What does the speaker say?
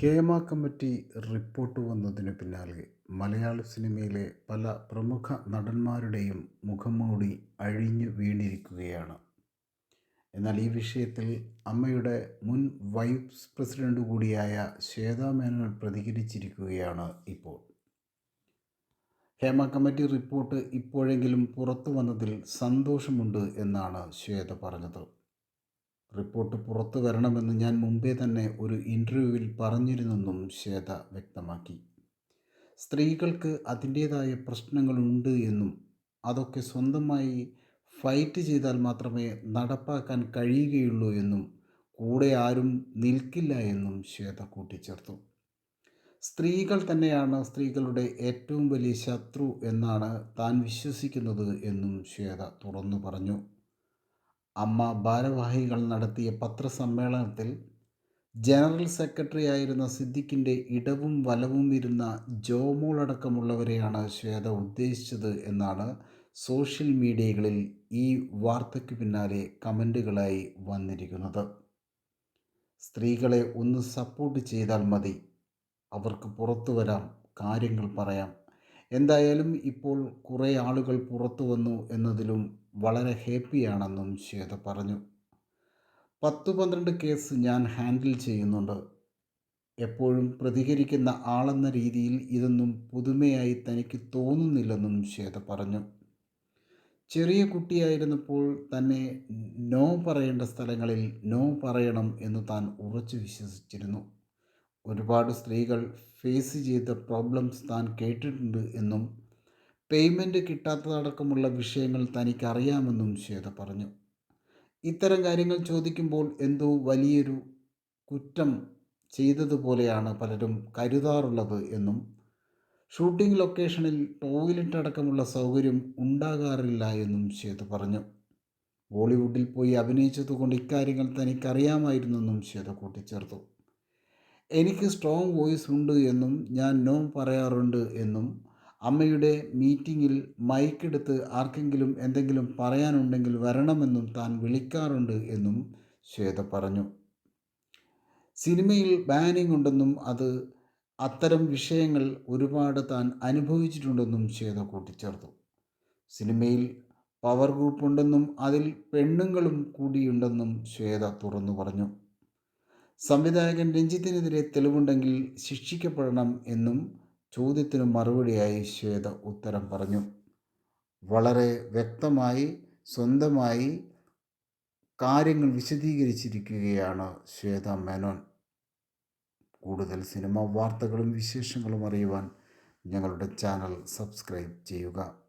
Hema committee report വന്നതിന് പിന്നാലെ മലയാള സിനിമയിലെ പല പ്രമുഖ നടന്മാരുടെയും മുഖംമൂടി അഴിഞ്ഞു വീണിരിക്കുകയാണ്. എന്നാൽ ഈ വിഷയത്തിൽ അമ്മയുടെ മുൻ വൈസ് പ്രസിഡന്റ് കൂടിയായ ശ്വേതാ മേനോൻ പ്രതികരിച്ചിരിക്കുകയാണ് ഇപ്പോൾ. ഹേമ കമ്മിറ്റി റിപ്പോർട്ട് ഇപ്പോഴെങ്കിലും പുറത്തു വന്നതിൽ സന്തോഷമുണ്ട് എന്നാണ് ശ്വേത പറഞ്ഞത്. റിപ്പോർട്ട് പുറത്തു വരണമെന്ന് ഞാൻ മുമ്പേ തന്നെ ഒരു ഇന്റർവ്യൂവിൽ പറഞ്ഞിരുന്നെന്നും ശ്വേത വ്യക്തമാക്കി. സ്ത്രീകൾക്ക് അതിന്റേതായ പ്രശ്നങ്ങളുണ്ട് എന്നും അതൊക്കെ സ്വന്തമായി ഫൈറ്റ് ചെയ്താൽ മാത്രമേ നടപ്പാക്കാൻ കഴിയുകയുള്ളൂ എന്നും കൂടെ ആരും നിൽക്കില്ല എന്നും ശ്വേത കൂട്ടിച്ചേർത്തു. സ്ത്രീകൾ തന്നെയാണ് സ്ത്രീകളുടെ ഏറ്റവും വലിയ ശത്രു എന്നാണ് താൻ വിശ്വസിക്കുന്നത് എന്നും ശ്വേത തുറന്നു പറഞ്ഞു. അമ്മ ഭാരവാഹികൾ നടത്തിയ പത്രസമ്മേളനത്തിൽ ജനറൽ സെക്രട്ടറി ആയിരുന്ന സിദ്ദിഖിന്റെ ഇടവും വലവും ഇരുന്ന ജോമോൾ അടക്കമുള്ളവരെയാണ് ശ്വേത ഉദ്ദേശിച്ചത് എന്നാണ് സോഷ്യൽ മീഡിയകളിൽ ഈ വാർത്തയ്ക്ക് പിന്നാലെ കമന്റുകളായി വന്നിരിക്കുന്നത്. സ്ത്രീകളെ ഒന്ന് സപ്പോർട്ട് ചെയ്താൽ മതി. അവർക്ക് പുറത്തു വരാം. കാര്യങ്ങൾ പറയാം. എന്തായാലും ഇപ്പോൾ കുറേ ആളുകൾ പുറത്തു വന്നു എന്നതിലും വളരെ ഹാപ്പിയാണെന്നും ശ്വേത പറഞ്ഞു. പത്ത് പന്ത്രണ്ട് കേസ് ഞാൻ ഹാൻഡിൽ ചെയ്യുന്നുണ്ട്. എപ്പോഴും പ്രതികരിക്കുന്ന ആളെന്ന രീതിയിൽ ഇതൊന്നും പുതുമയായി തനിക്ക് തോന്നുന്നില്ലെന്നും ശ്വേത പറഞ്ഞു. ചെറിയ കുട്ടിയായിരുന്നപ്പോൾ തന്നെ നോ പറയേണ്ട സ്ഥലങ്ങളിൽ നോ പറയണം എന്ന് താൻ ഉറച്ചു വിശ്വസിച്ചിരുന്നു. ഒരുപാട് സ്ത്രീകൾ ഫേസ് ചെയ്ത പ്രോബ്ലംസ് താൻ കേട്ടിട്ടുണ്ട് എന്നും പേയ്മെന്റ് കിട്ടാത്തതടക്കമുള്ള വിഷയങ്ങൾ തനിക്കറിയാമെന്നും ശ്വേത പറഞ്ഞു. ഇത്തരം കാര്യങ്ങൾ ചോദിക്കുമ്പോൾ എന്തോ വലിയൊരു കുറ്റം ചെയ്തതുപോലെയാണ് പലരും കരുതാറുള്ളത് എന്നും ഷൂട്ടിംഗ് ലൊക്കേഷനിൽ ടോയ്ലറ്റ് അടക്കമുള്ള സൗകര്യം ഉണ്ടാകാറില്ല എന്നും ശ്വേത പറഞ്ഞു. ബോളിവുഡിൽ പോയി അഭിനയിച്ചതുകൊണ്ട് ഇക്കാര്യങ്ങൾ തനിക്കറിയാമായിരുന്നെന്നും ശ്വേത കൂട്ടിച്ചേർത്തു. എനിക്ക് സ്ട്രോങ് വോയിസ് ഉണ്ട് എന്നും ഞാൻ നോ പറയാറുണ്ട് എന്നും അമ്മയുടെ മീറ്റിങ്ങിൽ മൈക്കെടുത്ത് ആർക്കെങ്കിലും എന്തെങ്കിലും പറയാനുണ്ടെങ്കിൽ വരണമെന്നും താൻ വിളിക്കാറുണ്ട് എന്നും ശ്വേത പറഞ്ഞു. സിനിമയിൽ ബാനിങ് ഉണ്ടെന്നും അത് അത്തരം വിഷയങ്ങൾ ഒരുപാട് താൻ അനുഭവിച്ചിട്ടുണ്ടെന്നും ശ്വേത കൂട്ടിച്ചേർത്തു. സിനിമയിൽ പവർ ഗ്രൂപ്പ് ഉണ്ടെന്നും അതിൽ പെണ്ണുങ്ങളും കൂടിയുണ്ടെന്നും ശ്വേത തുറന്നു പറഞ്ഞു. സംവിധായകൻ രഞ്ജിത്തിനെതിരെ തെളിവുണ്ടെങ്കിൽ ശിക്ഷിക്കപ്പെടണം എന്നും ചോദ്യത്തിന് മറുപടിയായി ശ്വേത ഉത്തരം പറഞ്ഞു. വളരെ വ്യക്തമായി സ്വന്തമായി കാര്യങ്ങൾ വിശദീകരിച്ചിരിക്കുകയാണ് ശ്വേത മേനോൻ. കൂടുതൽ സിനിമാ വാർത്തകളും വിശേഷങ്ങളും അറിയുവാൻ ഞങ്ങളുടെ ചാനൽ സബ്സ്ക്രൈബ് ചെയ്യുക.